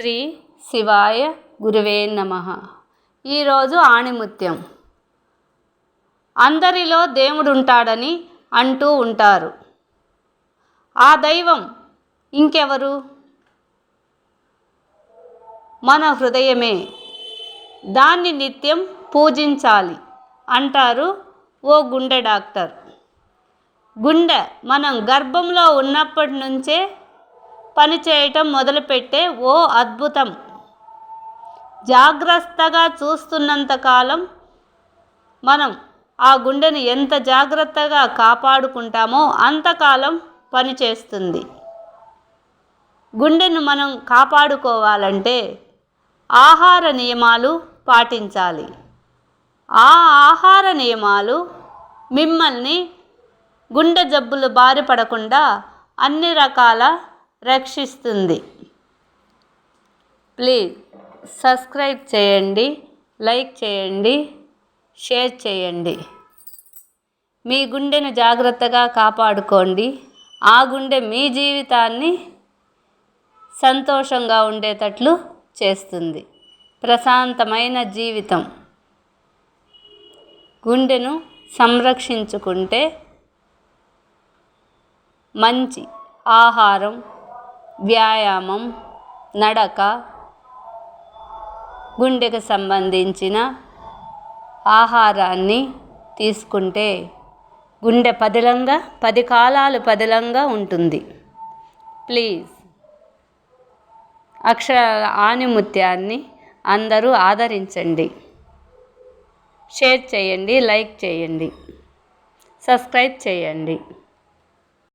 శ్రీ శివాయ గురువే నమ. ఈరోజు ఆణిముత్యం. అందరిలో దేవుడు ఉంటాడని అంటూ ఉంటారు. ఆ దైవం ఇంకెవరు? మన హృదయమే. దాన్ని నిత్యం పూజించాలి అంటారు ఓ గుండె డాక్టర్. గుండె మనం గర్భంలో ఉన్నప్పటి నుంచే పనిచేయటం మొదలుపెట్టే ఓ అద్భుతం. జాగ్రత్తగా చూస్తున్నంతకాలం మనం ఆ గుండెని ఎంత జాగ్రత్తగా కాపాడుకుంటామో అంతకాలం పనిచేస్తుంది గుండెను మనం కాపాడుకోవాలంటే ఆహార నియమాలు పాటించాలి. ఆ ఆహార నియమాలు మిమ్మల్ని గుండె జబ్బులు బారిపడకుండా అన్ని రకాల రక్షిస్తుంది. ప్లీజ్ సబ్స్క్రైబ్ చేయండి లైక్ చేయండి షేర్ చేయండి. మీ గుండెను జాగ్రత్తగా కాపాడుకోండి. ఆ గుండె మీ జీవితాన్ని సంతోషంగా ఉండేటట్లు చేస్తుంది. ప్రశాంతమైన జీవితం. గుండెను సంరక్షించుకుంటే మంచి ఆహారం వ్యాయామం నడక గుండెకు సంబంధించిన ఆహారాన్ని తీసుకుంటే గుండె పదిలంగా పది కాలాలు పదిలంగా ఉంటుంది. ప్లీజ్. అక్షర ఆనిముత్యాన్ని అందరూ ఆదరించండి. షేర్ చేయండి లైక్ చేయండి. సబ్స్క్రైబ్ చేయండి.